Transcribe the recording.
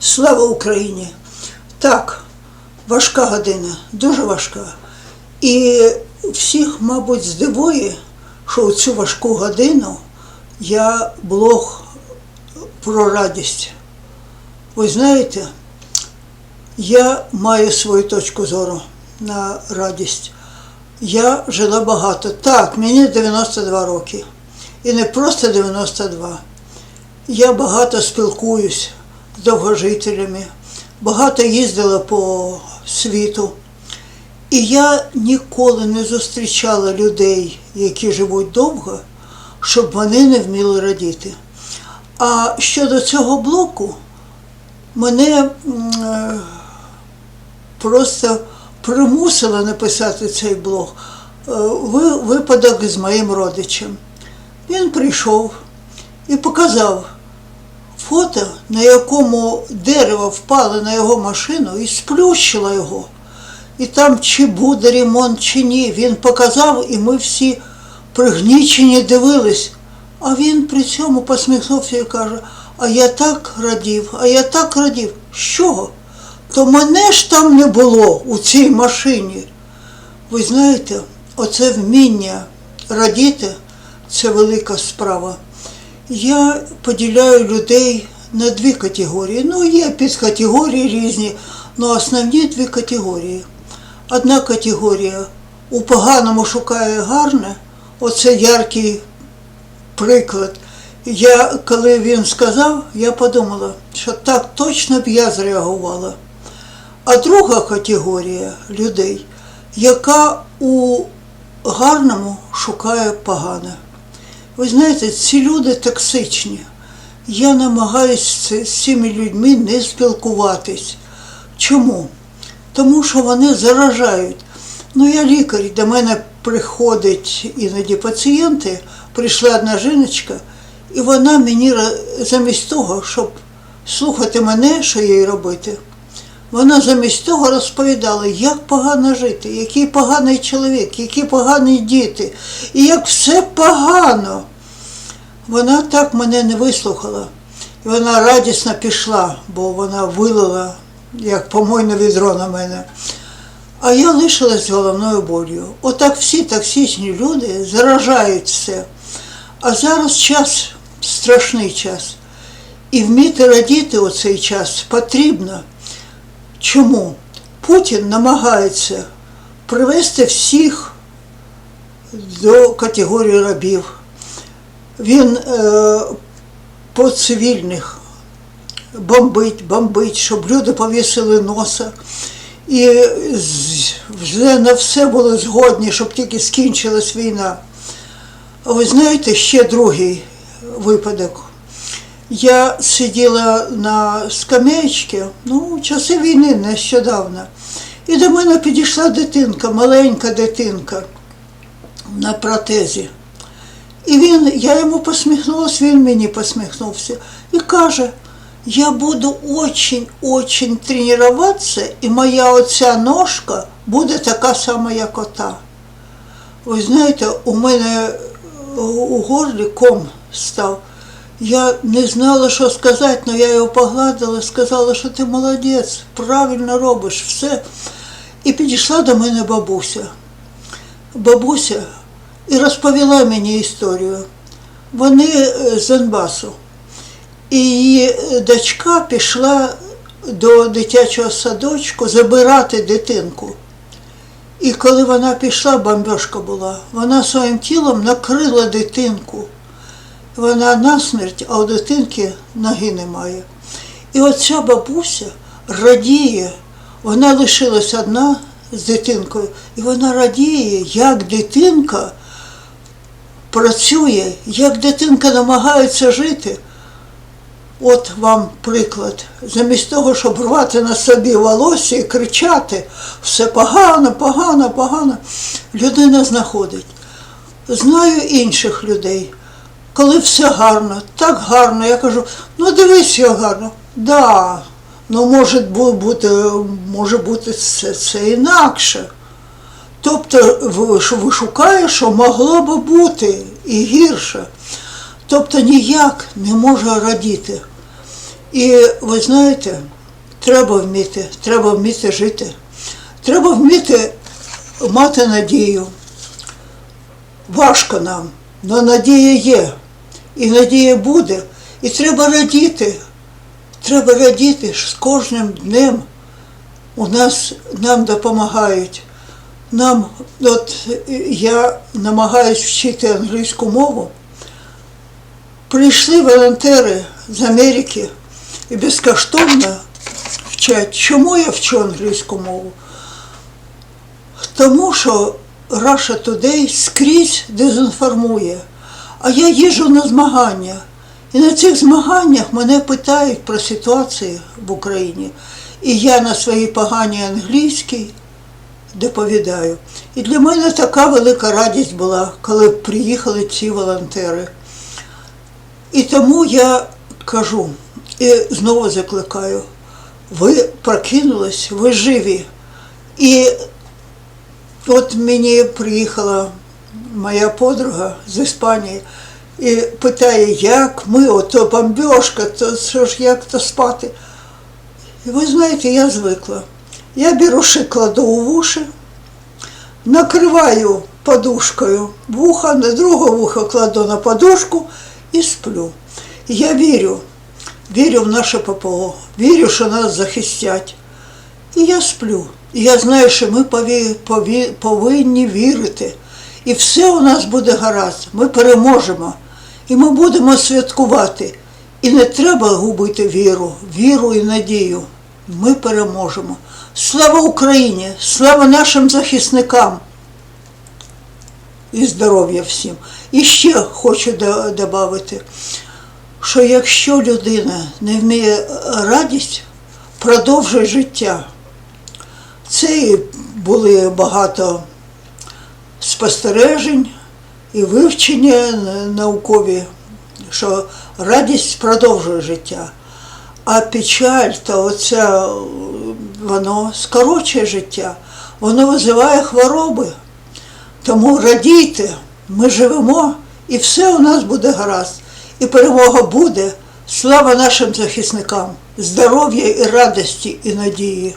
Слава Україні! Так, важка година, дуже важка. І всіх, мабуть, здивує, що у цю важку годину я блог про радість. Ви знаєте, я маю свою точку зору на радість. Я жила багато. Так, мені 92 роки. І не просто 92. Я багато спілкуюсь довгожителями, багато їздила по світу. І я ніколи не зустрічала людей, які живуть довго, щоб вони не вміли радіти. А щодо цього блоку, мене е, просто примусила написати цей блог е, випадок з моїм родичем. Він прийшов і показав фото, на якому дерево впало на його машину і сплющило його. І там чи буде ремонт, чи ні. Він показав, і ми всі пригнічені дивились. А він при цьому посміхнувся і каже: А я так радів, а я так радів. Чого? То мене ж там не було у цій машині. Ви знаєте, оце вміння радіти це велика справа. Я поділяю людей на дві категорії. Ну, є підкатегорії різні, але основні дві категорії. Одна категорія у поганому шукає гарне, оце яркий приклад. Я, коли він сказав, я подумала, що так точно б я зреагувала. А друга категорія людей, яка у гарному шукає погане. Ви знаєте, ці люди токсичні. Я намагаюся з цими людьми не спілкуватись. Чому? Тому що вони заражають. Ну, я лікар, до мене приходять іноді пацієнти, прийшла одна жіночка, і вона мені замість того, щоб слухати мене, що їй робити, вона замість того розповідала, як погано жити, який поганий чоловік, які погані діти, і як все погано. Вона так мене не вислухала. І вона радісно пішла, бо вона вилила, як помойне відро на мене. А я лишилась головною болью. Отак всі токсичні люди заражають все. А зараз час, страшний час. І вміти радіти у цей час потрібно. Чому? Путін намагається привести всіх до категорії рабів. Він е, по цивільних бомбить, бомбить, щоб люди повісили носа. І вже на все були згодні, щоб тільки скінчилась війна. Ви знаєте, ще другий випадок. Я сиділа на скамеечці, ну, часи війни нещодавно. І до мене підійшла дитинка, маленька дитинка на протезі. І він, я йому посміхнулася, він мені посміхнувся і каже, я буду очень-очень тренуватися, і моя оця ножка буде така сама, як ота. Ви знаєте, у мене у горлі ком став. Я не знала, що сказати, але я його погладила, сказала, що ти молодець, правильно робиш все. І підійшла до мене бабуся. Бабуся і розповіла мені історію. Вони е, з Донбасу. І її дочка пішла до дитячого садочку забирати дитинку. І коли вона пішла, бомбежка була, вона своїм тілом накрила дитинку. Вона насмерть, а у дитинки ноги немає. І оця бабуся радіє, вона лишилась одна з дитинкою, і вона радіє, як дитинка працює, як дитинка намагається жити. От вам приклад. Замість того, щоб рвати на собі волосся і кричати, все погано, погано, погано, людина знаходить. Знаю інших людей, коли все гарно, так гарно, я кажу, ну дивись, як гарно. Да, ну може бути, може бути це, це інакше. Тобто що вишукає, що могло би бути і гірше. Тобто ніяк не може радіти. І ви знаєте, треба вміти, треба вміти жити. Треба вміти мати надію. Важко нам, але надія є. І надія буде. І треба радіти. Треба радіти що з кожним днем. У нас нам допомагають. Нам, от я намагаюсь вчити англійську мову. Прийшли волонтери з Америки і безкоштовно вчать. Чому я вчу англійську мову? Тому що Russia Today скрізь дезінформує. А я їжджу на змагання. І на цих змаганнях мене питають про ситуацію в Україні. І я на своїй поганій англійській доповідаю. І для мене така велика радість була, коли приїхали ці волонтери. І тому я кажу і знову закликаю, ви прокинулись, ви живі. І от мені приїхала моя подруга з Іспанії і питає, як ми, ото бомбьошка, то що ж як то спати. І ви знаєте, я звикла. Я беруши кладу у вуші, накриваю подушкою вуха, на друге вухо кладу на подушку і сплю. Я вірю, вірю в наше ППО, вірю, що нас захистять. І я сплю. Я знаю, що ми пові- пові- повинні вірити. І все у нас буде гаразд. Ми переможемо. І ми будемо святкувати. І не треба губити віру, віру і надію. Ми переможемо. Слава Україні! Слава нашим захисникам! І здоров'я всім. І ще хочу додати, що якщо людина не вміє радість, продовжує життя. Це були багато спостережень і вивчення наукові, що радість продовжує життя. А печаль та оця, воно скорочує життя, воно визиває хвороби. Тому радійте, ми живемо, і все у нас буде гаразд. І перемога буде. Слава нашим захисникам, здоров'я і радості і надії.